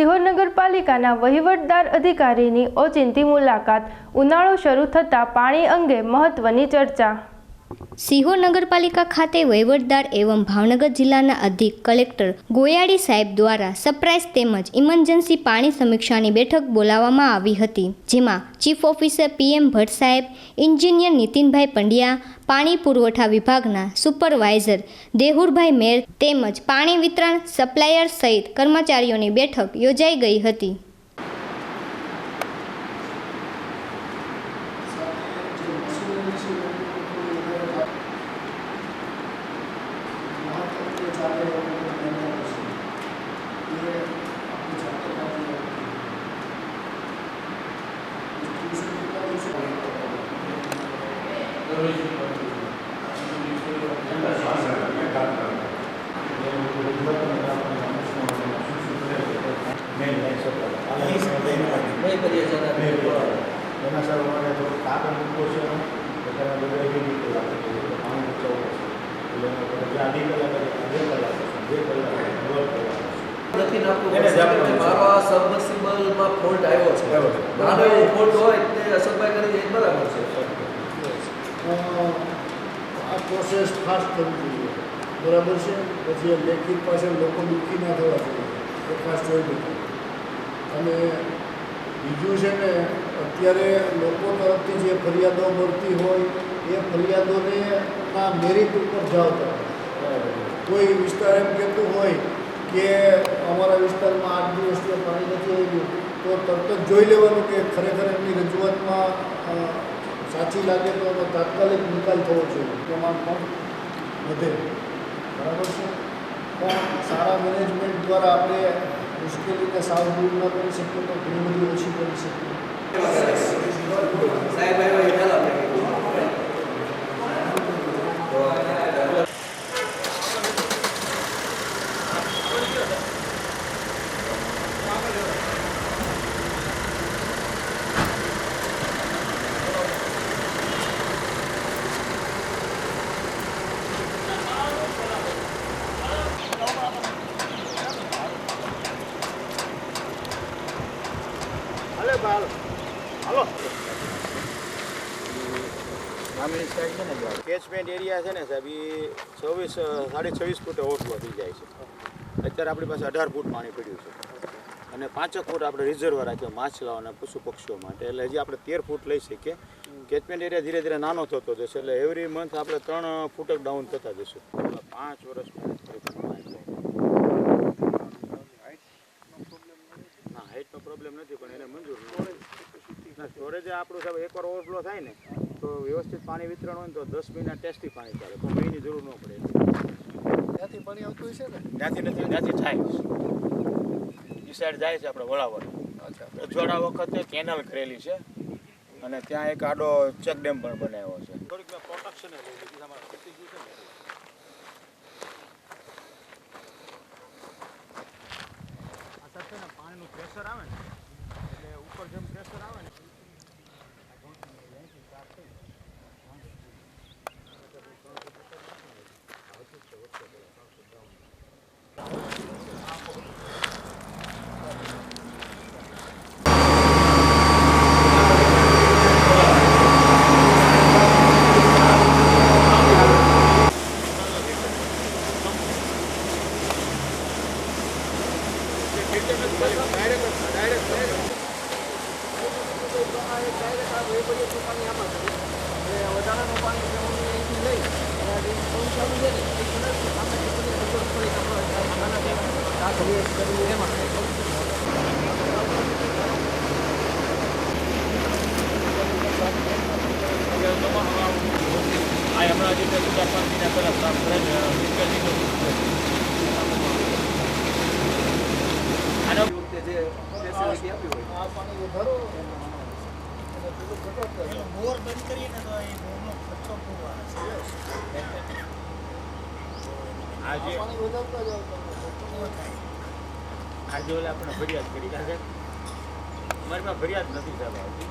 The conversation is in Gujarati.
સિહોર નગરપાલિકાના વહીવટદાર અધિકારીની ઓચિંતી મુલાકાત ઉનાળો શરૂ થતાં પાણી અંગે મહત્વની ચર્ચા. સિહોર નગરપાલિકા ખાતે વહીવટદાર એવં ભાવનગર જિલ્લાના અધિક કલેક્ટર ગોયાડી સાહેબ દ્વારા સરપ્રાઇઝ તેમજ ઇમરજન્સી પાણી સમીક્ષાની બેઠક બોલાવવામાં આવી હતી, જેમાં ચીફ ઓફિસર પીએમ ભટ્ટ સાહેબ ઇન્જિનિયર નીતિનભાઈ પંડ્યા, પાણી પુરવઠા વિભાગના સુપરવાઇઝર દેહુરભાઈ મેર તેમજ પાણી વિતરણ સપ્લાયર સહિત કર્મચારીઓની બેઠક યોજાઈ ગઈ હતી. એના સર અમારે થોડું કાગળ મૂકવો છે તો તેના બધા એવી રીતે રાખે છે કે પાણી બચાવવું છે એટલે જે અઢી કલાક બે કલાક બે કલાક દોઢ કલાક નથી નાખવું એને જ આપવાનું પડશે. છે. મારો આ સબમર્સિબલમાં ફોલ્ટ આવ્યો છે આવ્યો છે. નાનો એવો ફોલ્ટ હોય તે અશોકભાઈ કરી દે એ બરાબર છે આ પ્રોસેસ ફાસ્ટ થવી જોઈએ. બરાબર છે? પછી લેખિત પાછળ લોકો દુઃખી ના થવા જોઈએ. એ ફાસ્ટ બધું અને બીજું છે ને, અત્યારે લોકો તરફથી જે ફરિયાદો મળતી હોય, એ ફરિયાદોને ના મેરિટ ઉપર તમે કોઈ વિસ્તાર એમ કહેતું હોય કે અમારા વિસ્તારમાં આઠ દિવસથી પાણી નથી આવ્યું તો તરત જ જોઈ લેવાનું કે ખરેખર એમની રજૂઆતમાં સાચી લાગે તો એનો તાત્કાલિક નિકાલ થવો જોઈએ. પ્રમાણ પણ વધે. બરાબર છે? પણ સારા મેનેજમેન્ટ દ્વારા આપણે મુશ્કેલીને સાવ દૂર ન કરી શકીએ તો ઘણી બધી ઓછી કરી શકીએ આવ્યા એ પહેલા મેં કીધું. ગ્રામીણ વિસ્તાર છે ને કેચમેન્ટ એરિયા છે ને સાહેબ એ છવ્વીસ સાડી છવ્વીસ ફૂટે ઓવરફ્લો થઈ જાય છે. અત્યારે આપણી પાસે અઢાર ફૂટ પાણી પડ્યું છે. અને પાંચેક ફૂટ આપણે રિઝર્વ રાખ્યો, માછલાઓ અને પશુ પક્ષીઓ માટે. એટલે હજી આપણે તેર ફૂટ લઈ શકીએ. કેચમેન્ટ એરિયા ધીરે ધીરે નાનો થતો જશે, એટલે એવરી મંથ આપણે ત્રણ ફૂટ ડાઉન થતા જશું. પાંચ વર્ષ ના હાઇટનો પ્રોબ્લેમ નથી, પણ એને મંજૂર નથી. સ્ટોરેજ આપણું સાહેબ એકવાર ઓવરફ્લો થાય ને તો વ્યવસ્થિત પાણી વિતરણ હોય ને તો દસ મહિના ટેસ્ટી પાણી ચાલે. તો મહિની જરૂર ન પડે ત્યાંથી પાણી આવતું હશે છે ને? ત્યાંથી નથી ત્યાંથી થાય. એ સાઈડ જાય છે આપણે વળાવર. રજવાડા વખતે કેનાલ કરેલી છે અને ત્યાં એક આડો ચેક ડેમ પણ બનાવ્યો છે. થોડીક મેં પ્રોટેક્શન પાણીનું પ્રેશર આવે ને? એટલે ઉપર જેમ પ્રેશર આવે ને Gracias. હમણાં જે ચાર પાંચ મહિના પહેલા કામ કરે છે આનો એ વખતે જે ફેસિલિટી આપી હોય આ પાણી વધારો અને પેલું ઘટાડતા જાઓ. બોર બંધ કરીએ ને તો એ બોરનો ખર્ચો પૂરો આવે છે આજે આજે ઓલા આપણે ફરિયાદ કરી. કારણ કે અમારી ફરિયાદ નથી સાહેબ આવતી.